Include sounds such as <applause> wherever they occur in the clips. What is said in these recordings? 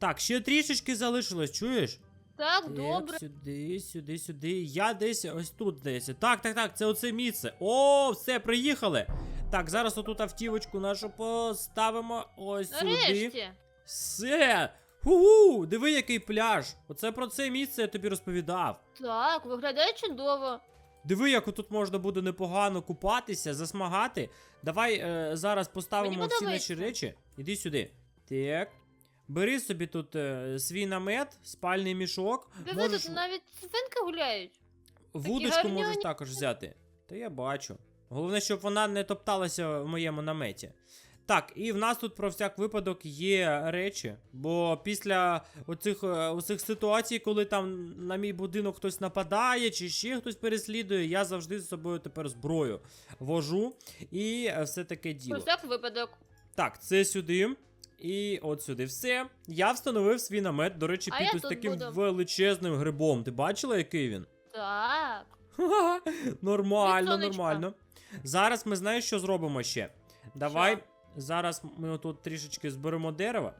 Так, ще трішечки залишилось, чуєш? Так, добре. Сюди, сюди, сюди. Я десь ось тут десь. Так, так, так, це оце місце. О, все, приїхали. Так, зараз отут автівочку нашу поставимо. Ось сюди. Нарешті. Все. Ху-ху, диви, який пляж. Оце про це місце я тобі розповідав. Так, виглядає чудово. Диви, як тут можна буде непогано купатися, засмагати. Давай е, зараз поставимо Мені всі наші речі. Іди сюди. Так. Бери собі тут е, свій намет, спальний мішок. Диви, Можеш тут навіть свинки гуляють. вудочку гарні можеш вони. також взяти. Та я бачу. Головне, щоб вона не топталася в моєму наметі. Так, і в нас тут про всяк випадок є речі, бо після оцих, е, оцих ситуацій, коли там на мій будинок хтось нападає чи ще хтось переслідує, я завжди з собою тепер зброю вожу і е, все таке Про діло. всяк випадок. Так, це сюди. І от сюди все. Я встановив свій намет, до речі, А під ось таким буду. величезним грибом. Ти бачила, який він? Так. Ха-ха, <laughs> Нормально, нормально. Зараз ми знаєш, що зробимо ще. Давай. Що? Зараз ми отут трішечки зберемо дерева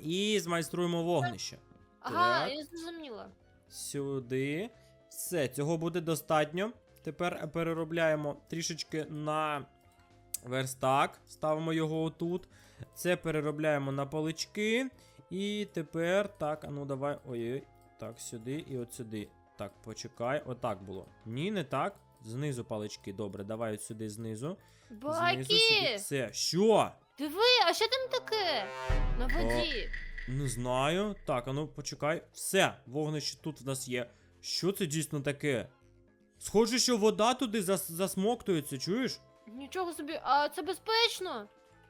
і змайструємо вогнище. Ага, Так. я зрозуміла. Сюди. Все, цього буде достатньо. Тепер переробляємо трішечки на верстак. Ставимо його отут. Це переробляємо на палички. І тепер так, а ну давай. Ой-ой. Так, сюди і от сюди. Так, почекай. Отак було. Ні, не так. Знизу палички. Добре, давай от сюди знизу. Знизу сюди. Все. Що? Диви, а що там таке? На воді. Не знаю. Так, а ну почекай. Все, вогнище тут в нас є. Що це дійсно таке? Схоже, що вода туди зас засмоктується, чуєш? Нічого собі, а це безпечно?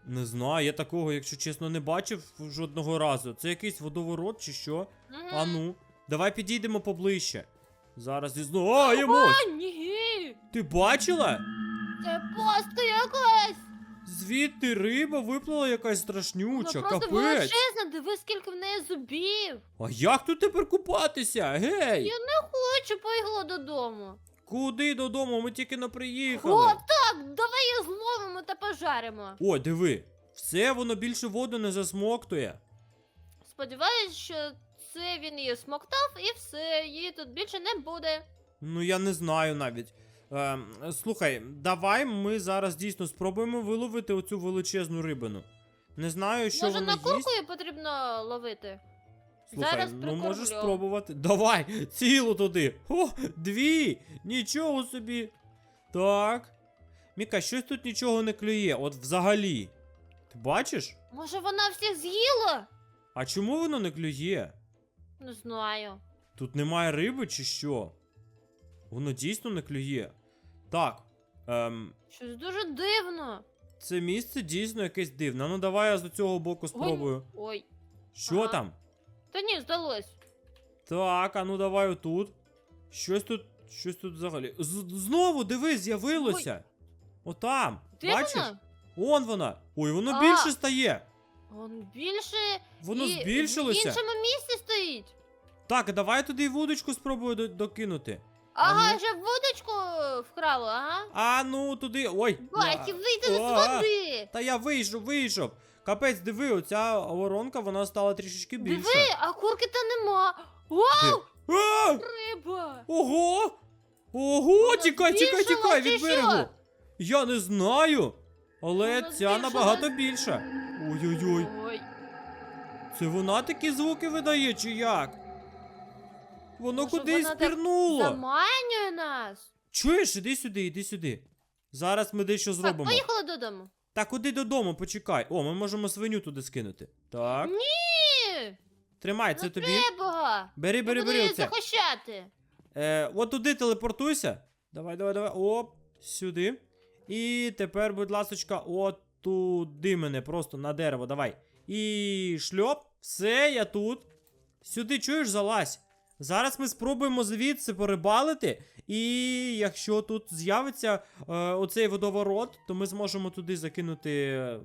Не знаю, я такого, якщо чесно, не бачив жодного разу. Це якийсь водоворот чи що? Мгм. А ну, давай підійдемо поближче. Зараз і знову. А, Ємось! А, ні! Ти бачила? Це пастка якась! Звідти риба виплила якась страшнюча, Вона просто капець. величезна, диви, скільки в неї зубів. А як тут тепер купатися? Гей! Я не хочу, поїхала додому. Куди додому? Ми тільки не приїхали. О, так, давай їх зловимо та пожаримо. О, диви, все воно більше воду не засмоктує. Сподіваюсь, що це він її смоктав і все, її тут більше не буде. Ну я не знаю навіть. Ем, слухай, давай ми зараз дійсно спробуємо виловити оцю величезну рибину. Не знаю, що Може, на їсть. куркою потрібно ловити? Слухай, Зараз ну прикормлю. можеш спробувати. Давай, <laughs> цілу туди. О, дві! Нічого собі. Так. Міка, щось тут нічого не клює, от взагалі. Ти бачиш? Може, вона всіх з'їла? А чому воно не клює? Не знаю. Тут немає риби чи що? Воно дійсно не клює. Так. Ем, Щось дуже дивно. це місце дійсно якесь дивне. Ну давай я з цього боку спробую. Ой. Що ага. там? Та ні, здалось. Так, а ну давай отут. Щось тут. Щось тут взагалі. З- знову дивись, з'явилося. Отам. Де Бачиш? вона? Он вона. Ой, воно А. більше стає. Он більше. Воно і збільшилося. В іншому місці стоїть. Так, давай туди й вудочку спробую до- докинути. Ага, ну? вже водочку вкрало, ага. А ну туди. Ой. Баті, на. вийди з води. Та я вийшов, вийшов. Капець, диви, оця воронка, вона стала трішечки більше. Диви, а курки та нема. Вау, А! риба. Ого! Ого, Вона тікай, тікай, тікай збільшилась від чи берегу. Я не знаю. Але Вона ця збільшилась. набагато більша. Ой-ой-ой, Ой, це вона такі звуки видає, чи як? Воно Може, кудись вона так пірнуло. заманює нас. Чуєш, іди сюди, іди сюди. Зараз ми дещо Так, зробимо. поїхали додому. Та куди додому, почекай. О, ми можемо свиню туди скинути. Так. Ні, Тримай, це тобі. треба. Бери, бери, бери її оце. захищати. Е, от туди телепортуйся. Давай, давай, давай. Оп, сюди. І тепер, будь ласочка, от туди мене, просто на дерево, давай. І шльоп. Все, я тут. Сюди, чуєш, залазь. Зараз ми спробуємо звідси порибалити. І якщо тут з'явиться е, оцей водоворот, то ми зможемо туди закинути е,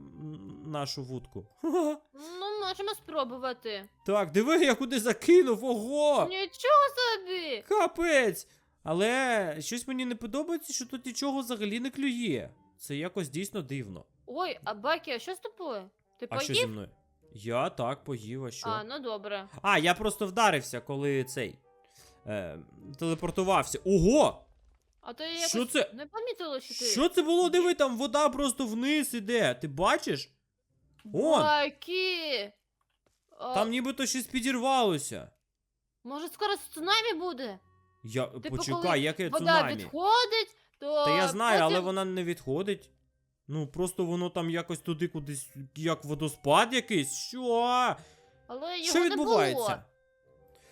нашу вудку. <laughs> Ну, можемо спробувати. Так, диви, я куди закинув, ого! Нічого собі. Капець! Але щось мені не подобається, що тут нічого взагалі не клює. Це якось дійсно дивно. Ой, а Бакі, а що з тобою? Ти А що зі поїв? мною? Я так поїв, а що? А, ну добре. А, я просто вдарився, коли цей. Е, телепортувався. Ого! А то я якось Що це? не помітила, що ти. Що це було? Диви, там вода просто вниз іде. Ти бачиш? А, Там нібито щось підірвалося. Може скоро цунамі буде? Я Типу, почекай, яке Вода цунамі. відходить, то. Та я знаю, але потім- вона не відходить. Ну, просто воно там якось туди кудись, як водоспад якийсь. Що? Але його Що не відбувається? було.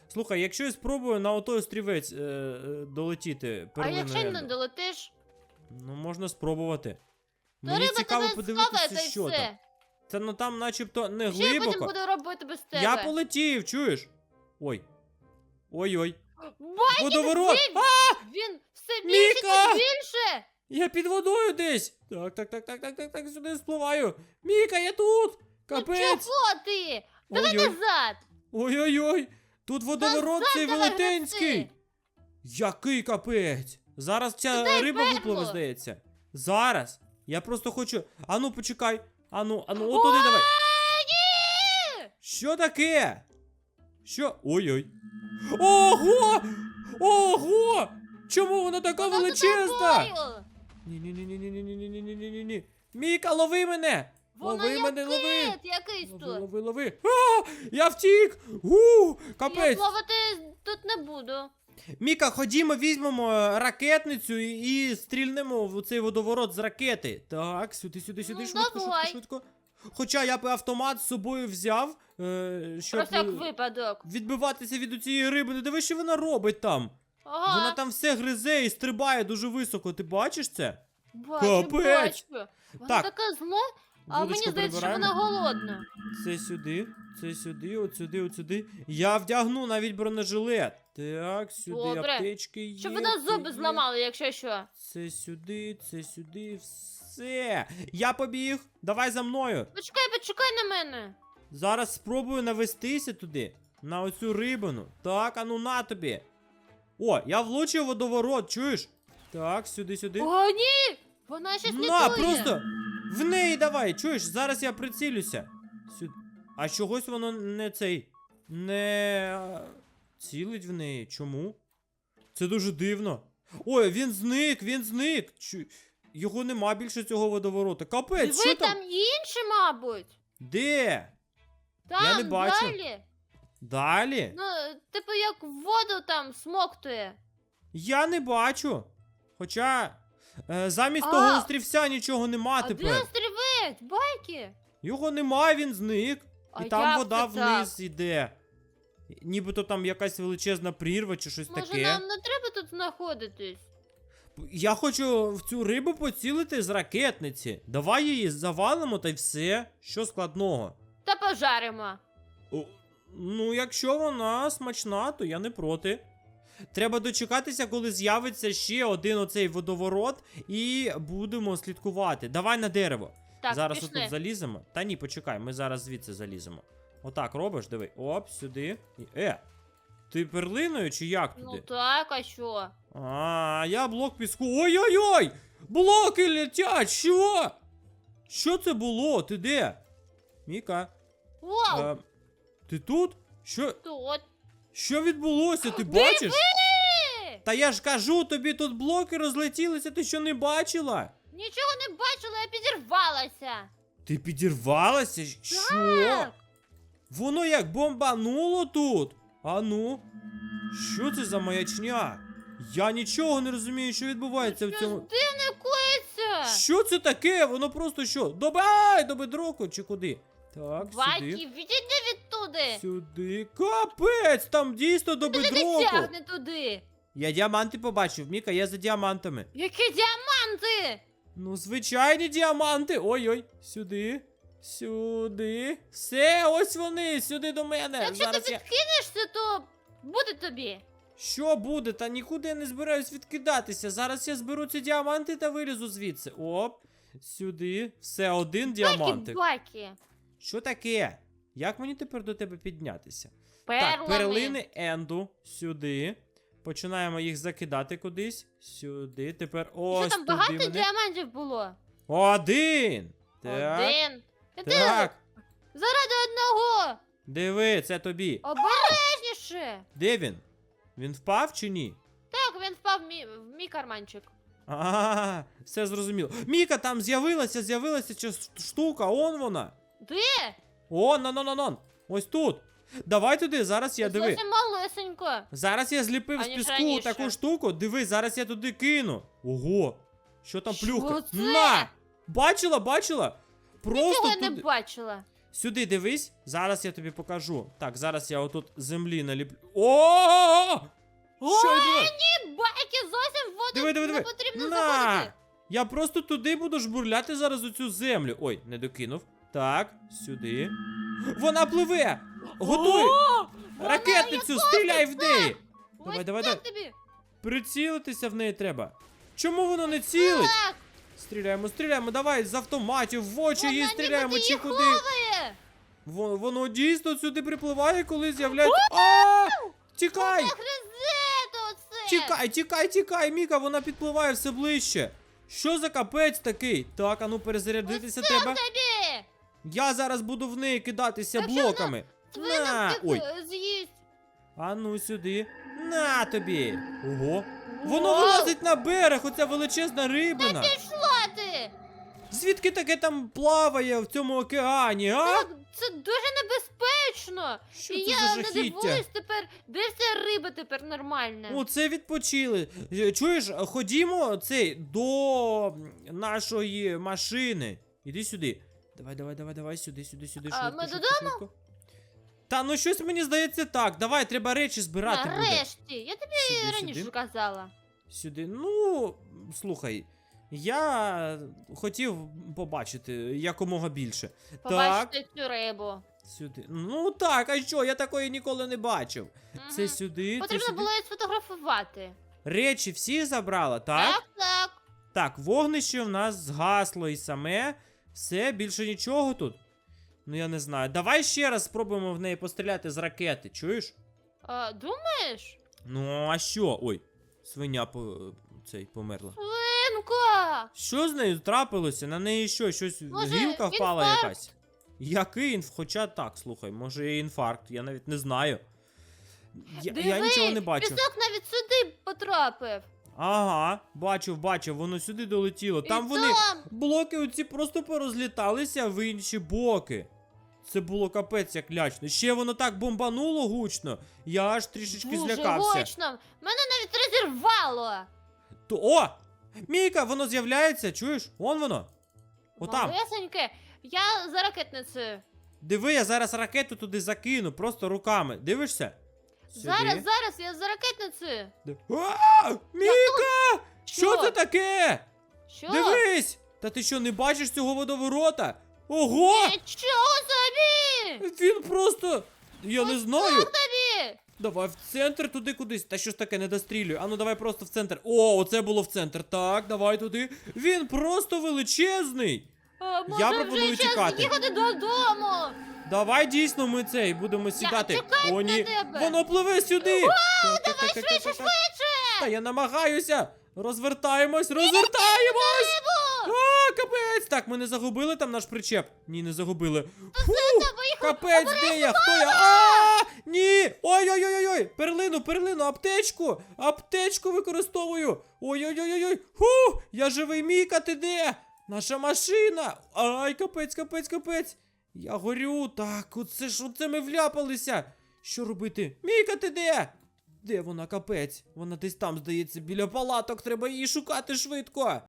Слухай, якщо я спробую на отой острівець е, е, долетіти А якщо не долетиш, ну можна спробувати. то Мені риба цікаво тебе подивитися, схаває, та й що все. Це ну там начебто не Що я потім глибоко. буду робити без тебе? Я полетів, чуєш? Ой. Ой-ой. Байки, Водоворот! він, А! він все більше Міка! і більше! Я під водою десь. Так, так, так, так, так, так, так, сюди спливаю. Міка, я тут! Ну Капець! чого ти? Давай Ой-ой. назад! Ой-ой-ой! Тут водоворот цей давай велетенський! гребси. Який капець! Зараз ця Туди риба пекло. випливе, здається. Зараз. Я просто хочу. Ану, почекай. Ану, ану, отуди давай. Що таке? Що? Ой-ой. Ого! Ого! Чому вона така Вона за величезна? тобою! Ні-ні-ні-ні-ні-ні-ні-ні-ні-ні. Міка, лови мене! Воно лови як мене, лови! кит якийсь Лови, тут. лови, лови. А! Я втік! У, Я капець! плавати тут не буду. Міка, ходімо, візьмемо е, ракетницю і, і стрільнемо в цей водоворот з ракети. Так, сюди, сюди, сюди, Ну, швидко, давай. швидко, швидко. Хоча я б автомат з собою взяв, е, щоб Просто як е, випадок. відбиватися від цієї риби. Не диви, що вона робить там. Ага. Вона там все гризе і стрибає дуже високо. Ти бачиш це? Бачу, Капець. бачу. Вона Так. така зла, а мені Вудочку здається, що прибираємо. вона голодна. Це сюди, це сюди, от сюди, от сюди. Я вдягну навіть бронежилет. Так, сюди Добре. аптечки є. Щоб вона це зуби є. зламали, якщо що. Це сюди, це сюди, все. Я побіг. Давай за мною. Почекай, почекай на мене. Зараз спробую навестися туди. На оцю рибину. Так, ану на тобі. О, я влучив водоворот, чуєш? Так, сюди, сюди. О, ні! Вона щось на, літує. просто в неї давай, чуєш? Зараз я прицілюся. Сюди. А чогось воно не цей. Не цілить в неї. Чому? Це дуже дивно. Ой, він зник, він зник. Чу... Його нема більше цього водоворота. Капець, Диви, що там? там інші, мабуть. Де? Там, Я не бачу. далі. Далі? Ну, типу, як воду там смоктує. Я не бачу. Хоча е, замість А. того острівця нічого нема А де тепер. острівець? Байки? Його нема, він зник. А І там як вода це так? вниз іде. Нібито там якась величезна прірва чи щось Може, таке. нам не треба тут знаходитись? Я хочу в цю рибу поцілити з ракетниці. Давай її завалимо та й все. Що складного? Та пожаримо. О, ну, якщо вона смачна, то я не проти. Треба дочекатися, коли з'явиться ще один оцей водоворот, і будемо слідкувати. Давай на дерево. Так, зараз пішли. отут заліземо. Та ні, почекай, ми зараз звідси заліземо. Отак робиш, диви. Оп, сюди. І- Е! Ти перлиною чи як туди? Ну так, а що? А, я блок піску. Ой-ой-ой! Блоки летять! Що? Що це було? Ти де? Міка. Вау, Е, ти тут? Що, тут. що відбулося? Ти бачиш? Та я ж кажу, тобі тут блоки розлетілися, ти що не бачила? Нічого не бачила, я підірвалася. Ти підірвалася? Що? Так. Воно як бомбануло тут. А ну? Що це за маячня? Я нічого не розумію, що відбувається в Щось цьому. дивне коїться. Що це таке? Воно просто що? Добай до бедроку чи куди? Так, сюди. відійди відтуди. Сюди. Капець! Там дійсно до Ти не бедроку. тягне туди. Я діаманти побачив, Міка, я за діамантами. Які діаманти? Ну, звичайні діаманти. Ой-ой, сюди. Сюди. Все, ось вони, сюди до мене. Якщо ти Зараз я. відкинешся, то буде тобі. Що буде? Та нікуди я не збираюсь відкидатися. Зараз я зберу ці діаманти та вилізу звідси. Оп. Сюди. Все, один Байки, діамантик. байки. Що таке? Як мені тепер до тебе піднятися? Перлами. Так, перлини Енду сюди. Починаємо їх закидати кудись. Сюди. Тепер ось Що там туди багато діамантів було? Один. Так. Один. Та ти Так. Заради одного! Диви, це тобі. Обережніше! Де він? Він впав чи ні? Так, він впав в мій, в мій карманчик. А, все зрозуміло. Міка, там з'явилася, з'явилася штука, он вона. Де? Он, он, он, он, он. Ось тут. Давай туди, зараз я диви. Зовсім малесенько. Зараз я зліпив з Аніж піску раніше. таку штуку. Диви, зараз я туди кину. Ого. Що там Що плюха? це? На! Бачила, бачила? Просто Нічого я туди. не бачила. Сюди дивись, зараз я тобі покажу. Так, зараз я отут землі наліплю. О! Що відбувається? Ні, байки зовсім в воду Диви, диви, не диви. потрібно На! заходити. Я просто туди буду жбурляти зараз у цю землю. Ой, не докинув. Так, сюди. Вона пливе! Готуй! О, вона Ракетницю, як стріляй в неї! Давай, Ось давай, так давай. тобі. Прицілитися в неї треба. Чому воно не цілить? Так, Стріляємо, стріляємо, давай з автоматів в очі вона їй стріляємо чи її куди. ховає. Во- Воно дійсно сюди припливає, коли з'являється. А! Тікай! Гризе. Тікай, тікай, тікай, Міка, вона підпливає все ближче. Що за капець такий? Так, ану перезарядитися треба. Тобі. Я зараз буду в неї кидатися Так що блоками. На! втік, Ой, з'їсть. ану сюди. На тобі. Ого. Воно Вау. вилазить на берег, оця величезна рибина. Пішла ти. Звідки таке там плаває в цьому океані, а? Так, це дуже небезпечно. Що І це я за не жахіття? дивуюсь тепер, де вся риба тепер нормальна. Оце відпочили. Е, Чуєш, ходімо цей до нашої машини. Іди сюди. Давай, давай, давай, давай, сюди, сюди, сюди. А, швидко, ми швидко, додому? швидко. Та ну щось мені здається так. Давай, треба речі збирати буде. Нарешті, я тобі Сюди, раніше сюди. казала. Сюди. Ну, слухай. Я хотів побачити якомога більше. Побачите цю рибу. Сюди. Ну так, а що? Я такої ніколи не бачив. Це Мгм. сюди. це Потрібно сюди. було її сфотографувати. Речі всі забрала, так? так. так. Так, вогнище в нас згасло і саме. Все, більше нічого тут. Ну я не знаю. Давай ще раз спробуємо в неї постріляти з ракети, чуєш? А, думаєш? Ну, а що? Ой, свиня по... цей померла. Свинка! Що з нею трапилося? На неї що, щось Може, гілка впала інфаркт? якась? Який інф? Хоча так, слухай, може і інфаркт, я навіть не знаю. Я, Диви, я нічого не бачу. Пісок навіть сюди потрапив. Ага, бачив, бачив, воно сюди долетіло. Там І вони. там. Блоки оці просто порозліталися в інші боки. Це було капець як лячно. Ще воно так бомбануло гучно. Я аж трішечки Дуже злякався. гучно. Мене навіть розірвало. То о! Міка, воно з'являється, чуєш? Вон воно. Отам. Малесеньке. Я за ракетницею. Диви, я зараз ракету туди закину, просто руками. Дивишся? Сюди. Зараз, зараз, я за ракетницею. А! Міка! Що це таке? Що? Дивись! Та ти що, не бачиш цього водоворота? Ого! Нічого собі! Він просто. Я не знаю. Тобі! Давай в центр туди кудись. Та що ж таке не дострілюй. Ану, давай просто в центр. О, оце було в центр. Так, давай туди. Він просто величезний. А, може, Я пропоную вже час тікати. їхати додому. Давай дійсно ми цей будемо сідати. чекаю О, на ні. тебе. Воно пливе сюди. давай швидше, швидше! Та я намагаюся. Розвертаємось, розвертаємось. А, капець! Так, ми не загубили там наш причеп? Ні, не загубили. Фу, капець, де я? Хто я? А, ні! Ой-ой-ой-ой! Перлину, перлину, аптечку! Аптечку використовую! Ой-ой-ой-ой! Фу! Я живий Міка, ти де? Наша машина! Ай, капець, капець, капець! Я горю, так, оце ж оце ми вляпалися! Що робити? Міка, ти де? Де вона, капець? Вона десь там, здається, біля палаток, треба її шукати швидко.